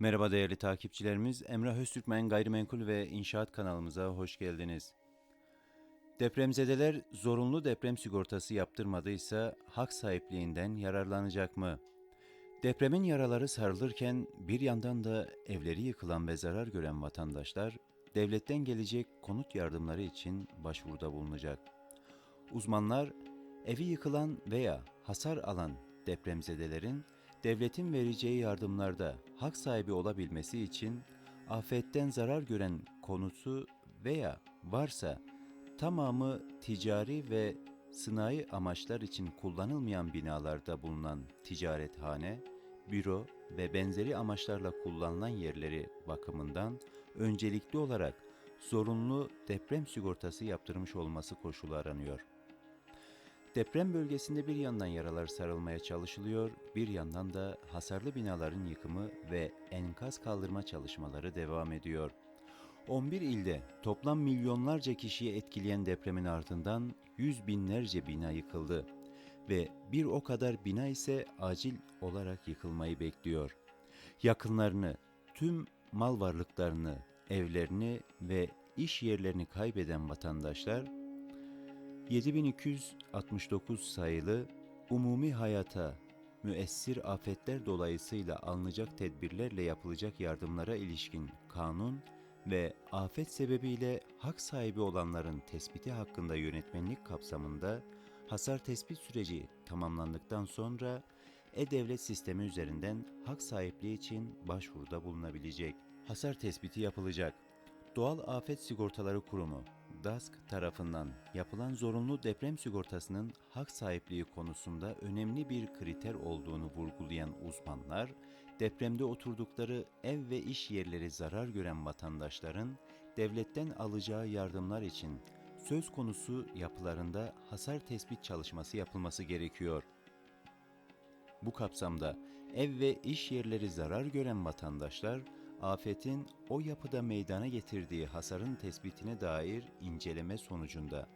Merhaba değerli takipçilerimiz. Emrah Öztürkmen Gayrimenkul ve İnşaat kanalımıza hoş geldiniz. Depremzedeler zorunlu deprem sigortası yaptırmadıysa hak sahipliğinden yararlanacak mı? Depremin yaraları sarılırken bir yandan da evleri yıkılan ve zarar gören vatandaşlar devletten gelecek konut yardımları için başvuruda bulunacak. Uzmanlar evi yıkılan veya hasar alan depremzedelerin devletin vereceği yardımlarda hak sahibi olabilmesi için afetten zarar gören konutu veya varsa tamamı ticari ve sınai amaçlar için kullanılmayan binalarda bulunan ticarethane, büro ve benzeri amaçlarla kullanılan yerleri bakımından öncelikli olarak zorunlu deprem sigortası yaptırmış olması koşulu aranıyor. Deprem bölgesinde bir yandan yaralar sarılmaya çalışılıyor, bir yandan da hasarlı binaların yıkımı ve enkaz kaldırma çalışmaları devam ediyor. 11 ilde toplam milyonlarca kişiyi etkileyen depremin ardından yüz binlerce bina yıkıldı ve bir o kadar bina ise acil olarak yıkılmayı bekliyor. Yakınlarını, tüm mal varlıklarını, evlerini ve iş yerlerini kaybeden vatandaşlar 7269 sayılı umumi hayata müessir afetler dolayısıyla alınacak tedbirlerle yapılacak yardımlara ilişkin kanun ve afet sebebiyle hak sahibi olanların tespiti hakkında yönetmenlik kapsamında hasar tespit süreci tamamlandıktan sonra e-devlet sistemi üzerinden hak sahipliği için başvuruda bulunabilecek. Hasar tespiti yapılacak. Doğal Afet Sigortaları Kurumu DASK tarafından yapılan zorunlu deprem sigortasının hak sahipliği konusunda önemli bir kriter olduğunu vurgulayan uzmanlar, depremde oturdukları ev ve iş yerleri zarar gören vatandaşların devletten alacağı yardımlar için söz konusu yapılarında hasar tespit çalışması yapılması gerekiyor. Bu kapsamda ev ve iş yerleri zarar gören vatandaşlar, afetin o yapıda meydana getirdiği hasarın tespitine dair inceleme sonucunda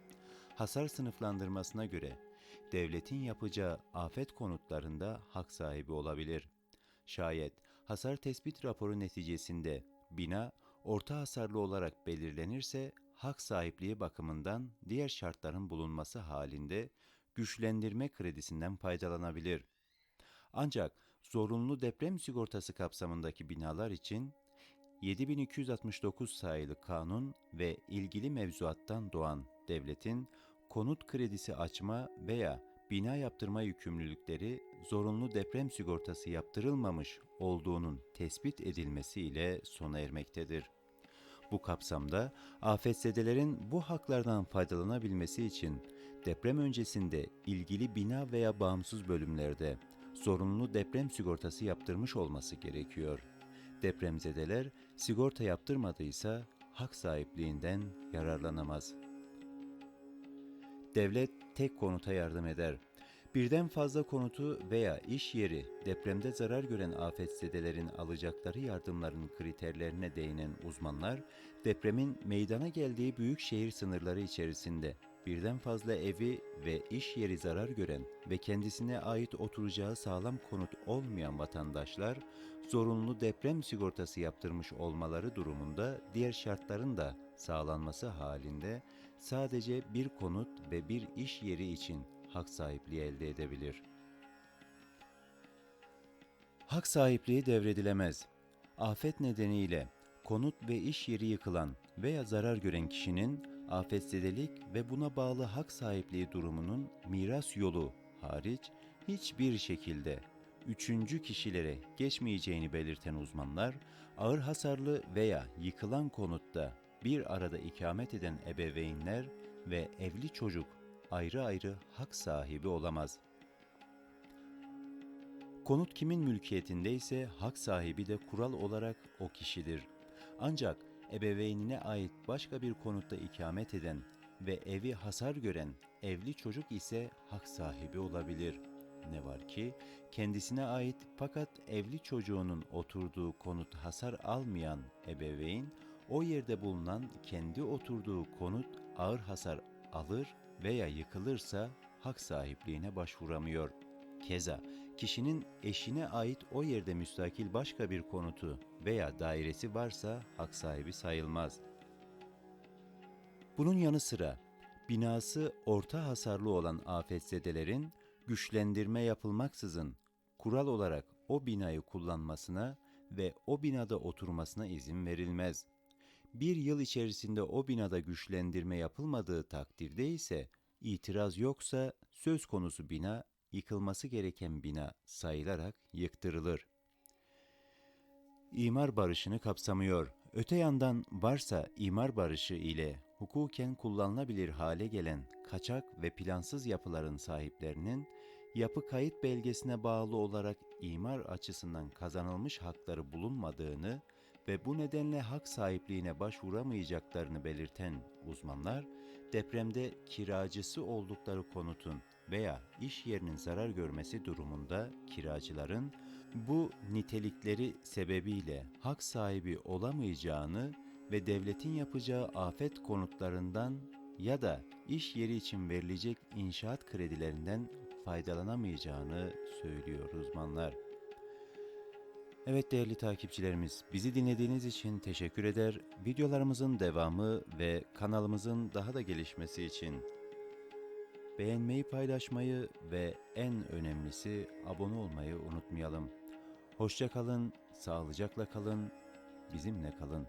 hasar sınıflandırmasına göre devletin yapacağı afet konutlarında hak sahibi olabilir. Şayet hasar tespit raporu neticesinde bina orta hasarlı olarak belirlenirse hak sahipliği bakımından diğer şartların bulunması halinde güçlendirme kredisinden faydalanabilir. Ancak zorunlu deprem sigortası kapsamındaki binalar için 7269 sayılı kanun ve ilgili mevzuattan doğan devletin konut kredisi açma veya bina yaptırma yükümlülükleri zorunlu deprem sigortası yaptırılmamış olduğunun tespit edilmesiyle sona ermektedir. Bu kapsamda afetzedelerin bu haklardan faydalanabilmesi için deprem öncesinde ilgili bina veya bağımsız bölümlerde zorunlu deprem sigortası yaptırmış olması gerekiyor. Depremzedeler sigorta yaptırmadıysa hak sahipliğinden yararlanamaz. Devlet tek konuta yardım eder. Birden fazla konutu veya iş yeri depremde zarar gören afetzedelerin alacakları yardımların kriterlerine değinen uzmanlar, depremin meydana geldiği büyük şehir sınırları içerisinde birden fazla evi ve iş yeri zarar gören ve kendisine ait oturacağı sağlam konut olmayan vatandaşlar, zorunlu deprem sigortası yaptırmış olmaları durumunda diğer şartların da sağlanması halinde sadece bir konut ve bir iş yeri için hak sahipliği elde edebilir. Hak sahipliği devredilemez. Afet nedeniyle konut ve iş yeri yıkılan veya zarar gören kişinin afetzedelik ve buna bağlı hak sahipliği durumunun miras yolu hariç hiçbir şekilde üçüncü kişilere geçmeyeceğini belirten uzmanlar, ağır hasarlı veya yıkılan konutta bir arada ikamet eden ebeveynler ve evli çocuk ayrı ayrı hak sahibi olamaz. Konut kimin mülkiyetindeyse hak sahibi de kural olarak o kişidir. Ancak ebeveynine ait başka bir konutta ikamet eden ve evi hasar gören evli çocuk ise hak sahibi olabilir. Ne var ki kendisine ait fakat evli çocuğunun oturduğu konut hasar almayan ebeveyn o yerde bulunan kendi oturduğu konut ağır hasar alır veya yıkılırsa hak sahipliğine başvuramıyor. Keza kişinin eşine ait o yerde müstakil başka bir konutu veya dairesi varsa hak sahibi sayılmaz. Bunun yanı sıra binası orta hasarlı olan afetzedelerin güçlendirme yapılmaksızın kural olarak o binayı kullanmasına ve o binada oturmasına izin verilmez. Bir yıl içerisinde o binada güçlendirme yapılmadığı takdirde ise itiraz yoksa söz konusu bina yıkılması gereken bina sayılarak yıktırılır. İmar barışını kapsamıyor. Öte yandan varsa imar barışı ile hukuken kullanılabilir hale gelen kaçak ve plansız yapıların sahiplerinin yapı kayıt belgesine bağlı olarak imar açısından kazanılmış hakları bulunmadığını ve bu nedenle hak sahipliğine başvuramayacaklarını belirten uzmanlar, depremde kiracısı oldukları konutun veya iş yerinin zarar görmesi durumunda kiracıların bu nitelikleri sebebiyle hak sahibi olamayacağını ve devletin yapacağı afet konutlarından ya da iş yeri için verilecek inşaat kredilerinden faydalanamayacağını söylüyor uzmanlar. Evet değerli takipçilerimiz, bizi dinlediğiniz için teşekkür eder. Videolarımızın devamı ve kanalımızın daha da gelişmesi için beğenmeyi, paylaşmayı ve en önemlisi abone olmayı unutmayalım. Hoşça kalın, sağlıcakla kalın, bizimle kalın.